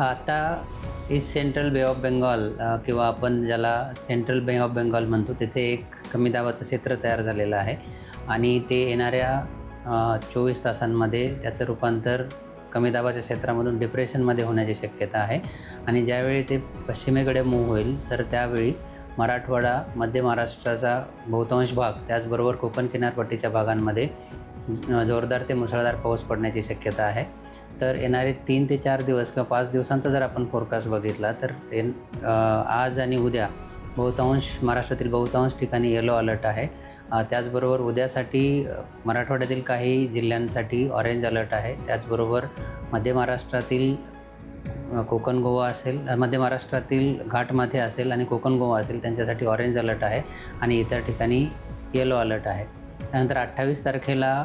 आता east central bay of Bengal किंवा आपण ज्याला सेंट्रल बे ऑफ बेंगॉल म्हणतो तिथे एक कमी दाबाचं क्षेत्र तयार झालेलं आहे. आणि ते येणाऱ्या चोवीस तासांमध्ये त्याचं रूपांतर कमी दाबाच्या क्षेत्रामधून डिप्रेशनमध्ये होण्याची शक्यता आहे. आणि ज्यावेळी ते पश्चिमेकडे मूव्ह होईल तर त्यावेळी मराठवाडा मध्य महाराष्ट्राचा बहुतांश भाग त्याचबरोबर कोकण किनारपट्टीच्या भागांमध्ये जोरदार ते मुसळधार पाऊस पडण्याची शक्यता आहे. तर येणारे तीन ते चार दिवस किंवा पाच दिवसांचा जर आपण फोरकास्ट बघितला तर एन आज आणि उद्या बहुतांश महाराष्ट्रातील बहुतांश ठिकाणी येलो अलर्ट आहे. त्याचबरोबर उद्यासाठी मराठवाड्यातील काही जिल्ह्यांसाठी ऑरेंज अलर्ट आहे. त्याचबरोबर मध्य महाराष्ट्रातील कोकण गोवा असेल मध्य महाराष्ट्रातील घाटमाथे असेल आणि कोकण गोवा असेल त्यांच्यासाठी ऑरेंज अलर्ट आहे. आणि इतर ठिकाणी येलो अलर्ट आहे. त्यानंतर अठ्ठावीस तारखेला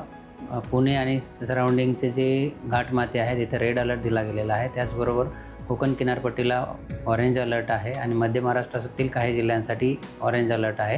पुणे आणि सराउंडिंगचे जे घाटमाते आहेत तिथे रेड अलर्ट दिला गेलेला आहे. त्याचबरोबर कोकण किनारपट्टीला ऑरेंज अलर्ट आहे आणि मध्य महाराष्ट्रातील काही जिल्ह्यांसाठी ऑरेंज अलर्ट आहे.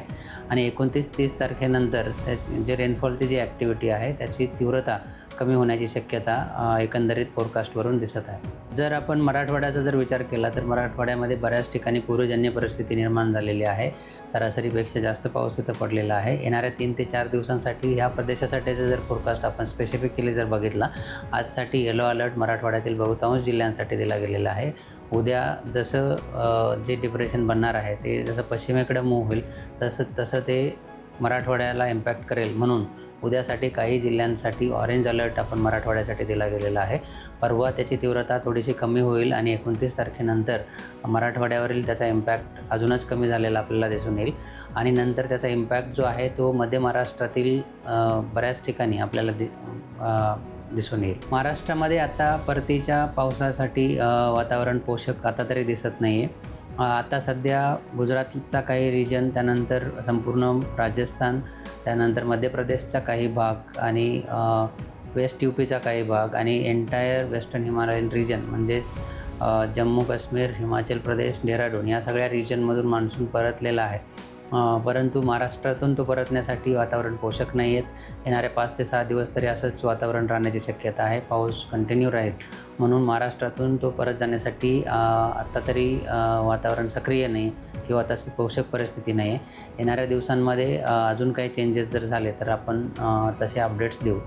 आणि एकोणतीस तीस तारखेनंतर त्या जे रेनफॉलची जी ॲक्टिव्हिटी आहे त्याची तीव्रता कमी होण्याची शक्यता एकंदरीत फोरकास्टवरून दिसत आहे. जर आपण मराठवाड्याचा जर विचार केला तर मराठवाड्यामध्ये बऱ्याच ठिकाणी पूर्वजन्य परिस्थिती निर्माण झालेली आहे. सरासरीपेक्षा जास्त पाऊस तिथं पडलेला आहे. येणाऱ्या तीन ते चार दिवसांसाठी ह्या प्रदेशासाठीचं जर फोरकास्ट आपण स्पेसिफिकली जर बघितला आजसाठी येलो अलर्ट मराठवाड्यातील बहुतांश जिल्ह्यांसाठी दिला गेलेला आहे. उद्या जसं जे डिप्रेशन बनणार आहे ते जसं पश्चिमेकडे मूव्ह होईल तसं तसं ते मराठवाड्याला इम्पॅक्ट करेल म्हणून उद्यासाठी काही जिल्ह्यांसाठी ऑरेंज अलर्ट आपण मराठवाड्यासाठी दिला गेलेला आहे. परवा त्याची तीव्रता थोडीशी कमी होईल आणि एकोणतीस तारखेनंतर मराठवाड्यावरील त्याचा इम्पॅक्ट अजूनच कमी झालेला आपल्याला दिसून येईल. आणि नंतर त्याचा इम्पॅक्ट जो आहे तो मध्य महाराष्ट्रातील बऱ्याच ठिकाणी आपल्याला दि दिसून येईल. महाराष्ट्रामध्ये आता परतीच्या पावसासाठी वातावरण पोषक आता तरी दिसत नाही आहे आता सध्या गुजरातचा काही रिजन त्यानंतर संपूर्ण राजस्थान त्यानंतर मध्य प्रदेशचा काही भाग आणि वेस्ट यू पीचा काही भाग आणि एंटायर वेस्टर्न हिमालयन रिजन म्हणजेच जम्मू काश्मीर हिमाचल प्रदेश डेहराडून या सगळ्या रिजनमधून मान्सून परतलेला आहे. परंतु महाराष्ट्रातून तो परतण्यासाठी वातावरण पोषक नाही आहेत. येणारे पाच ते सहा दिवस तरी असंच वातावरण राहण्याची शक्यता आहे. पाऊस कंटिन्यू राहील. म्हणून महाराष्ट्रातून तो परत जाण्यासाठी आत्ता तरी वातावरण सक्रिय नाही किंवा तशी पोषक परिस्थिती नाही आहे येणाऱ्या दिवसांमध्ये अजून काही चेंजेस जर झाले तर आपण तसे अपडेट्स देऊ.